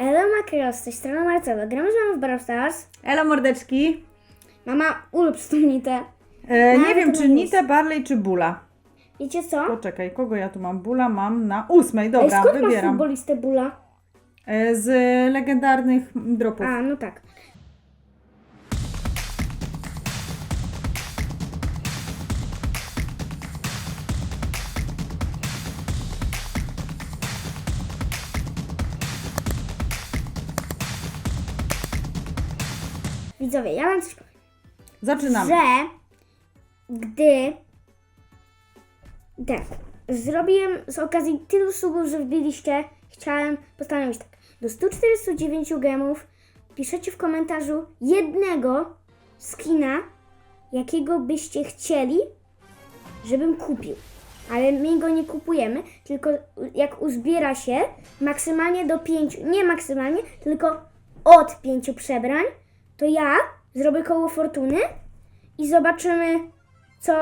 Elo tej strony Marcela. Gramy z mamą w Brawl Stars. Elo mordeczki. Mama ulub stumnite. E, No, nie wiem, czy. Nitę, Barley, czy Bula. Wiecie co? Poczekaj, kogo ja tu mam? Bula mam na ósmej. Ej, Dobra, skąd masz wybieram. futbolistę Bula? E, z legendarnych dropów. A, no tak. Widzowie, ja mam coś powiem. Zaczynamy. że gdy tak, zrobiłem z okazji tylu subów, że wbiliście, chciałem postanowić tak, do 149 gemów piszecie w komentarzu jednego skina, jakiego byście chcieli, żebym kupił. Ale my go nie kupujemy, tylko jak uzbiera się maksymalnie do pięciu, nie maksymalnie, tylko od pięciu przebrań, to ja zrobię koło fortuny i zobaczymy, co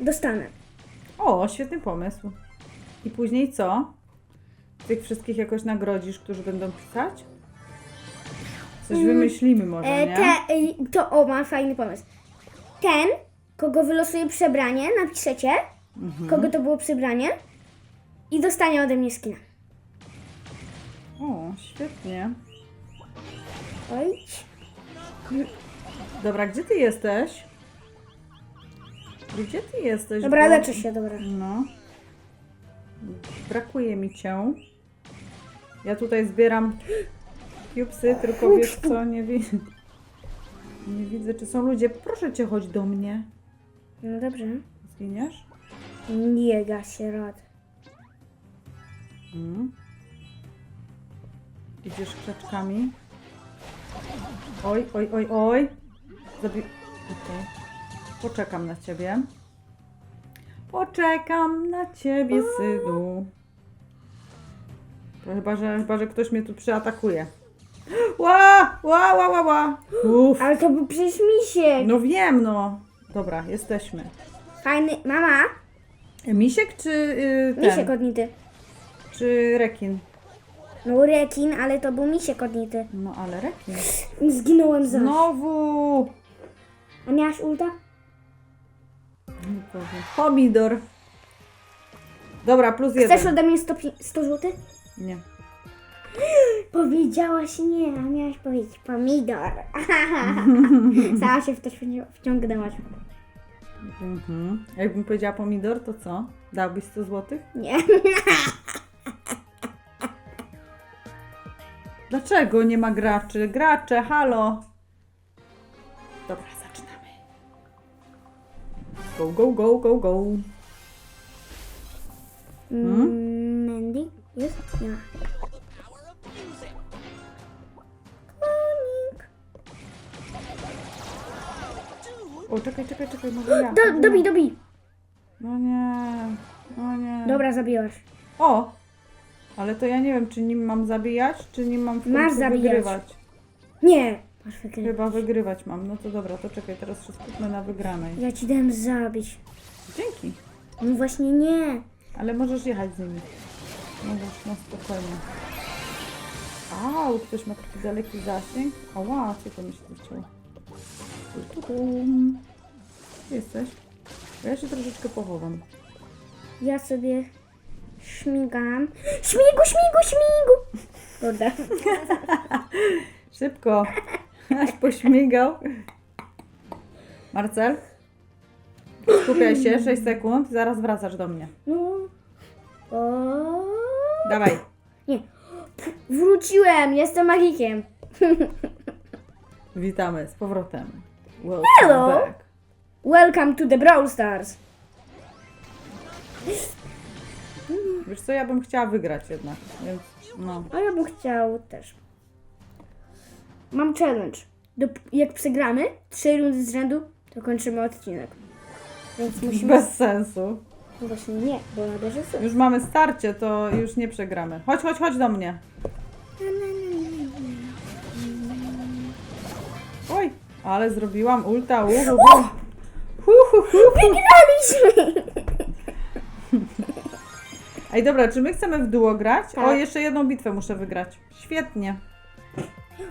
dostanę. O, świetny pomysł. I później co? Tych wszystkich jakoś nagrodzisz, którzy będą pisać? Coś wymyślimy może, Mm. E, nie? te, e, to, o, mam fajny pomysł. Ten, kogo wylosuje przebranie, napiszecie, Mhm. kogo to było przebranie i dostanie ode mnie skina. O, świetnie. Oj, Dobra, gdzie ty jesteś? Gdzie ty jesteś? dobra, Bo- leczę się, dobra. No. Brakuje mi cię. Ja tutaj zbieram cubesy, tylko wiesz co, nie widzę. Nie widzę, czy są ludzie. Proszę cię, chodź do mnie. No dobrze. Zginiesz? Nie da się rad. Mm. Idziesz krzaczkami. Oj, oj, oj, oj. Zabi... Okej. Poczekam na ciebie. Poczekam na ciebie, synu. Chyba, że, chyba, że ktoś mnie tu przyatakuje. Ła, ła, ła, ła, ła. Uff. Ale to był przecież misiek. No wiem, no. Dobra, jesteśmy. Fajny, mama, Misiek czy yy, ten? misiek odnity. Czy rekin? No rekin, ale to był misiek odnity. No ale rekin. Zginąłem za. Znowu! A miałaś ulta? Nie powiem. Pomidor. Dobra, plus jeden. Chcesz ode mnie 100, pi- 100 zł? Nie. Powiedziałaś nie, a miałaś powiedzieć pomidor. Sama się w to wci- wciągnęłaś. Mhm. Jakbym powiedziała pomidor, to co? Dałbyś 100 zł? Nie. Dlaczego nie ma graczy? Gracze, halo! Dobra, zaczynamy. Go, go, go, go, go. Mm, Mandy? Jest? Nie ma. O, czekaj, czekaj, czekaj, może ja. Do, dobij, dobij. No nie, no nie. Dobra, zabiłaś. O! Ale to ja nie wiem, czy nim mam zabijać, czy nim mam w Masz końcu zabijać. wygrywać. Nie. Masz wygrywać. Chyba wygrywać mam. No to dobra, to czekaj, teraz się skupmy na wygranej. Ja ci dałem zabić. Dzięki. No właśnie nie. Ale możesz jechać z nimi. Możesz na spokojnie. Au, ktoś ma taki daleki zasięg. Ała, co to mi się tu? Tu, tu, tu. Gdzie jesteś? Ja się troszeczkę pochowam. Ja sobie śmigam. Śmigu, śmigu, śmigu. Kurde. Szybko. Aś pośmigał. Marcel? Skupiaj się, 6 sekund, zaraz wracasz do mnie. No. O. Dawaj. Nie. Wróciłem, jestem magikiem. Witamy z powrotem. Welcome Hello. back. Welcome to the Brawl Stars. Wiesz co, ja bym chciała wygrać jednak, więc no. A ja bym chciał też. Mam challenge. Jak przegramy trzy rundy z rzędu, to kończymy odcinek. Więc musimy... Bez sensu. No właśnie nie, bo nabierze sens. Już mamy starcie, to już nie przegramy. Chodź, chodź, chodź do mnie. Oj, ale zrobiłam ulta, uhu. Hu, hu, hu. Wygraliśmy! Ej, dobra, czy my chcemy w duo grać? Tak. O, jeszcze jedną bitwę muszę wygrać. Świetnie.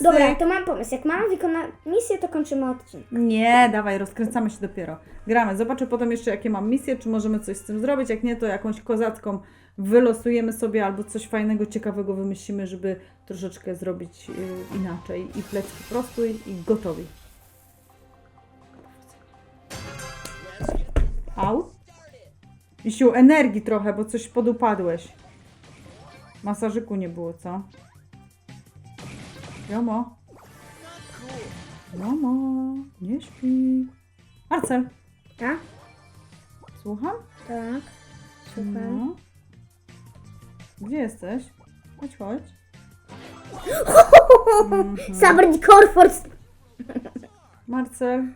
Dobra, Cyk. to mam pomysł. Jak mama wykona misję, to kończymy odcinek. Nie, dawaj, rozkręcamy się dopiero. Gramy. Zobaczę potem jeszcze, jakie mam misje, czy możemy coś z tym zrobić. Jak nie, to jakąś kozacką wylosujemy sobie albo coś fajnego, ciekawego wymyślimy, żeby troszeczkę zrobić yy, inaczej. I plecki prostuj i gotowi. Misiu, energii trochę, bo coś podupadłeś. Masażyku nie było, co? Jomo. Jomo, nie śpi. Marcel, Tak? słucham? Tak. Super. No. Gdzie jesteś? Chodź, chodź. Mhm. Zabrać Corforce! Marcel.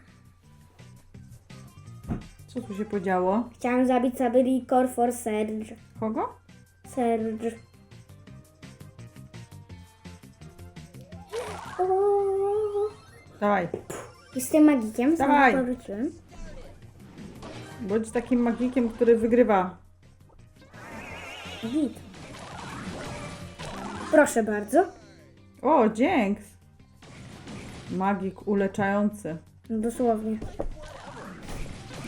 Co tu się podziało? Chciałam zabić Sabri Corforce Surge. Kogo? Surge. O, Dawaj, Jestem magikiem, Dawaj. powróciłem. bądź takim magikiem, który wygrywa. Git. Proszę bardzo. O, dzięks. Magik uleczający. No dosłownie.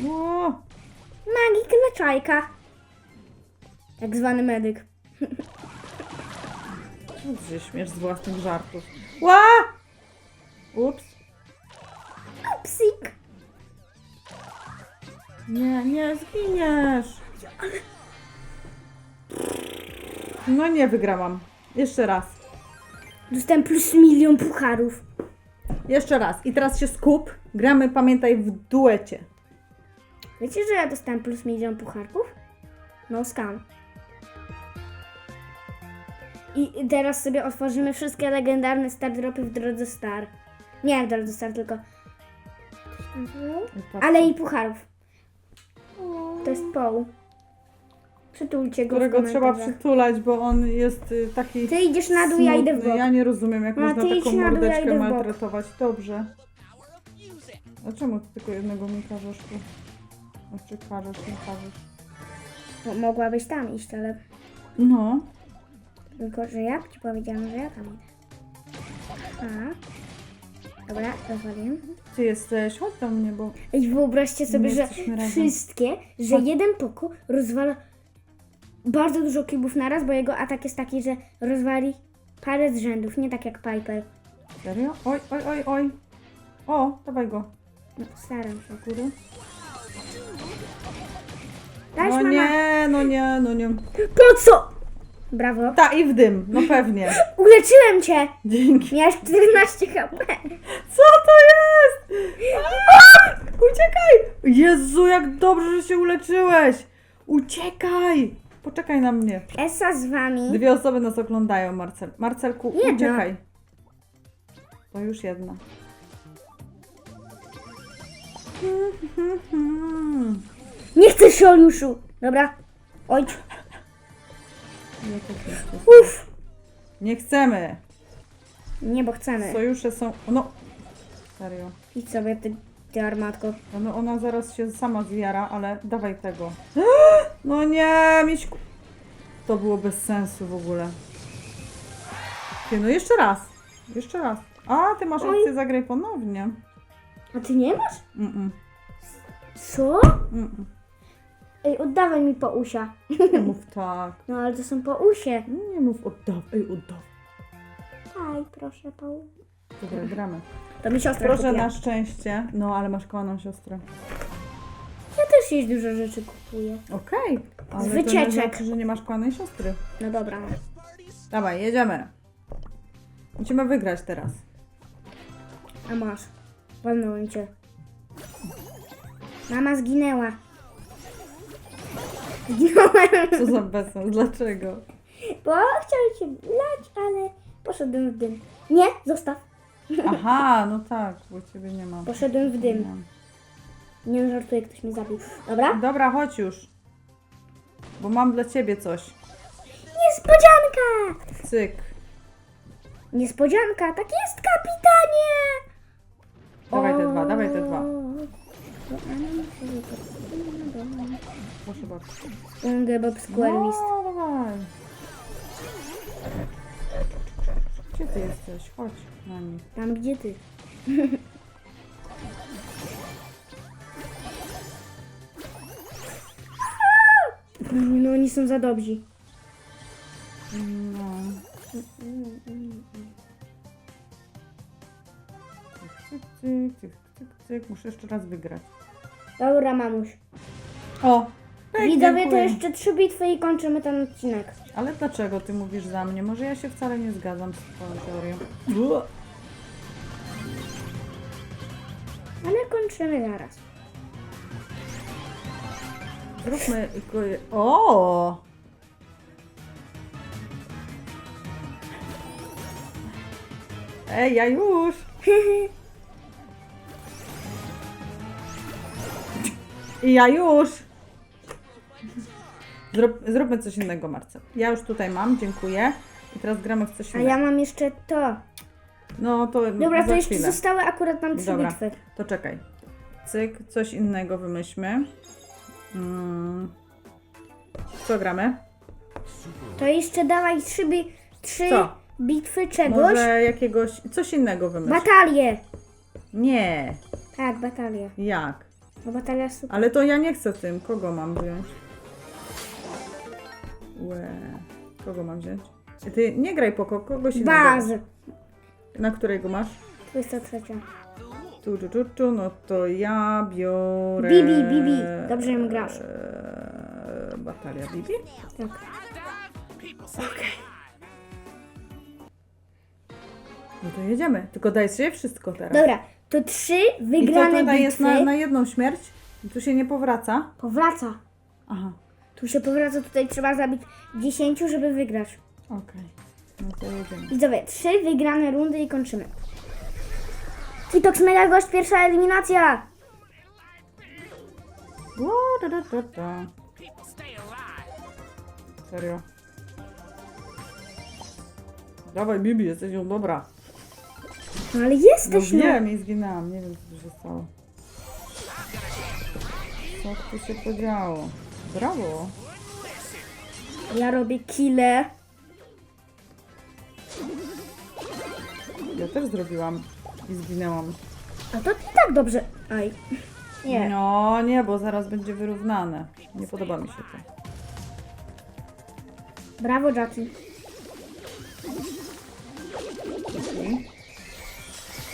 O, Magik leczajka. Tak zwany medyk. co ty się śmiesz z własnych żartów? Ła! Ups. Psik. Nie, nie, zginiesz. No nie wygrałam. Jeszcze raz. Dostałem plus milion pucharów. Jeszcze raz. I teraz się skup. Gramy, pamiętaj, w duecie. Wiecie, że ja dostałem plus milion pucharków? No skam. I teraz sobie otworzymy wszystkie legendarne star dropy w drodze star. Nie w drodze star, tylko... Ale i pucharów. To jest Paul. Przytulcie go Którego w trzeba komentarzach. przytulać, bo on jest y, taki Ty idziesz na dół, ja idę w smutny. bok. Ja nie rozumiem, jak No, można ty idź taką na dół, ja mordeczkę idę w bok. maltretować. Dobrze. A czemu ty tylko jednego mi każesz tu? Znaczy każesz, nie każesz. No, mogłabyś tam iść, ale No. tylko, że ja ci powiedziałam, że ja tam idę. A. Dobra, rozwaliłem. Ty jesteś, chodź do mnie, bo Ej, wyobraźcie sobie, My że jesteśmy razem. wszystkie, że jeden poko rozwala bardzo dużo kibów naraz, bo jego atak jest taki, że rozwali parę z rzędów, nie tak jak Piper. serio? Oj, oj, oj, oj. O, dawaj go. No, staram się. Do góry. Dajesz, No mama. nie, no nie, no nie. Po co? Brawo. Ta i w dym, no pewnie. Uleczyłem cię! Dzięki. Miałeś 14 HP. Co to jest? A! Uciekaj! Jezu, jak dobrze, że się uleczyłeś! Uciekaj! Poczekaj na mnie. Esa z wami. Dwie osoby nas oglądają, Marcel. Marcelku, Jedna. uciekaj. To już jedna. Nie chcę sojuszu. Dobra. Oj. Ja też nie chcę. Uff. Nie chcemy. Nie, bo chcemy. Sojusze są... No. Serio. Idź sobie, ty, ty armatko. No ona zaraz się sama zjara, ale dawaj tego. No nie, Miśku. To było bez sensu w ogóle. Ty, no jeszcze raz. Jeszcze raz. A, ty masz Oj. opcję zagraj ponownie. A ty nie masz? Mm-mm. Co? Mm-mm. Ej, oddawaj mi po usia. Nie mów tak. No ale to są po usie. Nie mów oddawaj. Ej, oddawaj. Aj, proszę, Paul. Dobra, gramy. To mi siostra Proszę kupiła. na szczęście. No, ale masz kochaną siostrę. Ja też jej dużo rzeczy kupuję. Okej. Ale to nie wycieczek. znaczy, że nie masz kochanej siostry. No dobra. Dawaj, jedziemy. Musimy wygrać teraz. A masz. Walnąłem cię. Mama zginęła. Co za bezsens, dlaczego? Bo chciałem cię lać, ale poszedłem w dym. Nie, zostaw. Aha, no tak, bo ciebie nie ma. Poszedłem w dym. Nie żartuję, ktoś mnie zabił. Dobra? Dobra, chodź już. Bo mam dla ciebie coś. Niespodzianka! Cyk. Niespodzianka, tak jest, kapitanie! Dawaj te dwa, dawaj te dwa. Proszę bardzo. SpongeBob SquareWist. No, dawaj. Gdzie ty jesteś? Chodź na nich. Tam gdzie ty. No oni są za dobrzy. No. Cyk, cyk, cyk, cyk, cyk. Muszę jeszcze raz wygrać. Dobra, mamuś. O! Tak, Widzowie, to dziękuję. jeszcze trzy bitwy i kończymy ten odcinek. Ale dlaczego ty mówisz za mnie? Może ja się wcale nie zgadzam z twoją teorią. Ua. Ale kończymy zaraz. Zróbmy... ko- O! Ej, ja już! I ja już! Zrób, zróbmy coś innego, Marcel. Ja już tutaj mam, dziękuję. I teraz gramy w coś A innego. ja mam jeszcze to. No to Dobra, za to jeszcze chwilę. zostały akurat nam trzy Dobra. bitwy. To czekaj. Cyk, coś innego wymyślmy. Mm. Co gramy? To jeszcze dawaj trzy, bi- trzy Co? bitwy czegoś. Może jakiegoś. Coś innego wymyśl. Batalię. Nie. Tak, batalię. Jak? No batalia super. Ale to ja nie chcę tym. Kogo mam wziąć? Łe. Kogo mam wziąć? Ty nie graj poko, kogoś innego. Baz. Na którego masz? 23. Tu, tu, tu, tu, no to ja biorę... Bibi, Bibi. Dobrze ją grasz. Eee, Batalia Bibi? Tak. No to jedziemy. Tylko daj sobie wszystko teraz. Dobra, to trzy I to wygrane tutaj bitwy. jest na, na jedną śmierć? I tu się nie powraca? Powraca. Aha, Tu się powraca, tutaj trzeba zabić 10, żeby wygrać. okej. No to jedziemy. Widzowie, trzy wygrane rundy i kończymy. Fitox Mega Gość, pierwsza eliminacja! Ło, da, da, da, da. Serio. Dawaj Bibi, jesteś ją dobra. No ale No jesteś, no. wiem i zginęłam, nie wiem co tu się stało. Co tu się podziało? Brawo. Ja robię kile. Ja też zrobiłam i zginęłam. A to tak dobrze. Aj. Nie. No nie, bo zaraz będzie wyrównane. Nie podoba mi się to. Brawo, Jackie.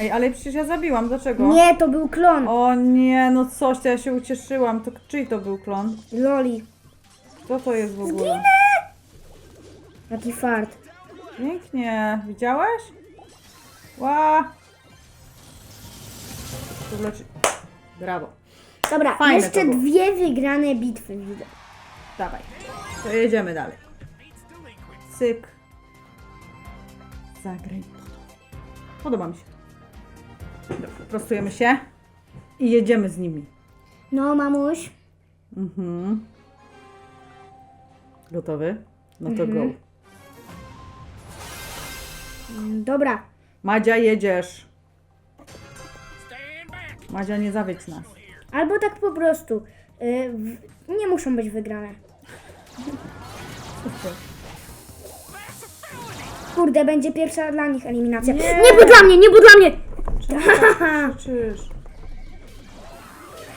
Ej, ale przecież ja zabiłam, dlaczego? Nie, to był klon. O nie, no coś, to ja się ucieszyłam. To czyj to był klon? Loli. Kto to jest w ogóle? Jaki fart. Pięknie, widziałeś? Ła! Tu leczy... Brawo. Dobra, Fajne jeszcze to było. dwie wygrane bitwy widzę. Dawaj. To jedziemy dalej. Cyk. Zagraj. Podoba mi się. Prostujemy się i jedziemy z nimi. No, mamuś. Mhm. Gotowy? No to Mhm. go. Mm, Dobra. Madzia, jedziesz. Madzia, nie zawiedź nas. Albo tak po prostu. Y, w- nie muszą być wygrane. Kurde, będzie pierwsza dla nich eliminacja. Nie. Nie, był dla mnie, nie był dla mnie! Czemu tak krzyczysz?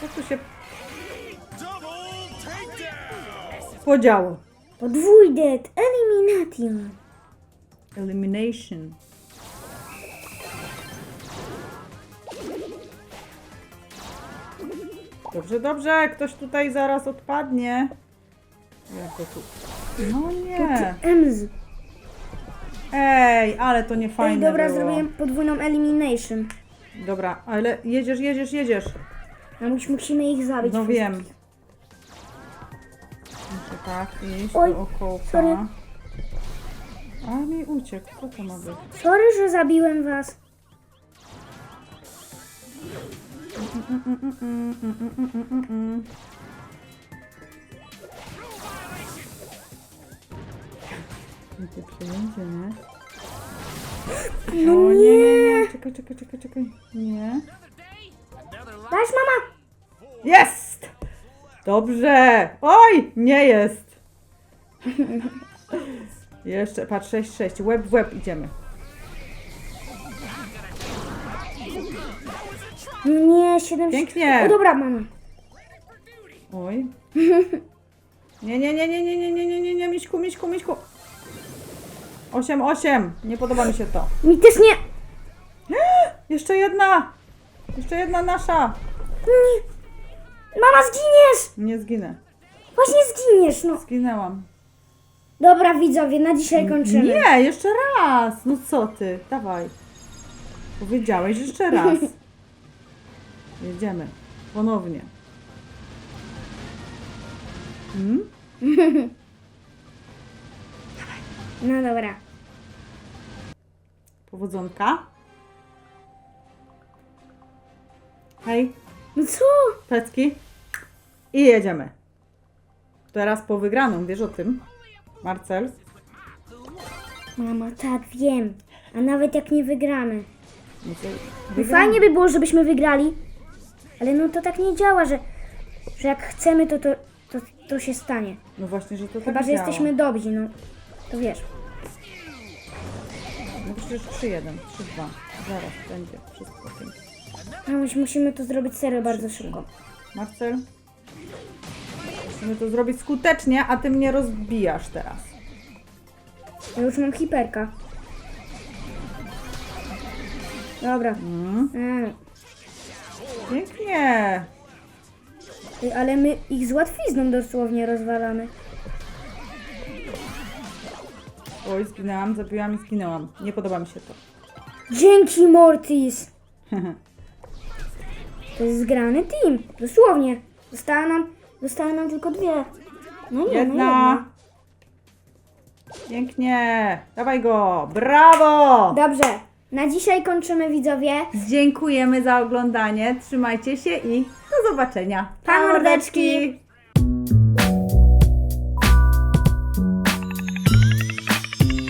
Co tu się podziało? Podwójdet, elimination. Elimination. Dobrze, dobrze, ktoś tutaj zaraz odpadnie. Jak go tu? No nie. Emz. Ej, ale to nie Ej, fajne dobra, było. zrobiłem podwójną elimination. Dobra, ale jedziesz, jedziesz, jedziesz. A mus- musimy ich zabić. No wszystkich. wiem. Muszę tak iść Oj, dookoła. sorry. A mi uciekł, co to ma być? Sorry, że zabiłem was. No o, nie, nie, nie! Czekaj, czekaj, czekaj, czekaj. Nie. Dajesz, mama! Jest! Dobrze! Oj! Nie jest! Jeszcze, patrz, 6-6. Łeb w łeb idziemy. Nie, 7 Pięknie! O, dobra, mama. Oj. Nie, nie, nie, nie, nie, nie, nie, nie, nie, nie, Miśku, 8, 8. Nie podoba mi się to. Mi też nie... Jeszcze jedna. Jeszcze jedna nasza. Mm. Mama, zginiesz! Nie zginę. Właśnie zginiesz, no. Zginęłam. Dobra, widzowie, na dzisiaj kończymy. Nie, jeszcze raz. No co ty? Dawaj. Powiedziałeś jeszcze raz. Jedziemy. Ponownie. Hmm? No dobra. Powodzonka. Hej, No co? plecki. I jedziemy. Teraz po wygraną, wiesz o tym? Marcel? Mama, tak, wiem. A nawet jak nie wygramy. No to No wygramy. fajnie by było, żebyśmy wygrali, ale no to tak nie działa, że, że jak chcemy, to to, to to się stanie. No właśnie, że to Chyba, tak że działa. jesteśmy dobrzy, no. To wiesz. No przecież 3-1, 3-2. Zaraz będzie wszystko pięknie. Mamuś, musimy to zrobić serio bardzo szybko. Marcel? Musimy to zrobić skutecznie, a ty mnie rozbijasz teraz. Ja już mam hiperka. Dobra. Mm. Mm. Pięknie. Ej, Ale my ich z łatwizną dosłownie rozwalamy. Oj, zginęłam, zabiłam i zginęłam. Nie podoba mi się to. Dzięki, Mortis! To jest zgrany team. Dosłownie. Została nam, zostały nam tylko dwie. No nie, no Jedna. jedna. Pięknie. Dawaj go. Brawo. Dobrze. Na dzisiaj kończymy, widzowie. Dziękujemy za oglądanie. Trzymajcie się i do zobaczenia. Pa, mordeczki.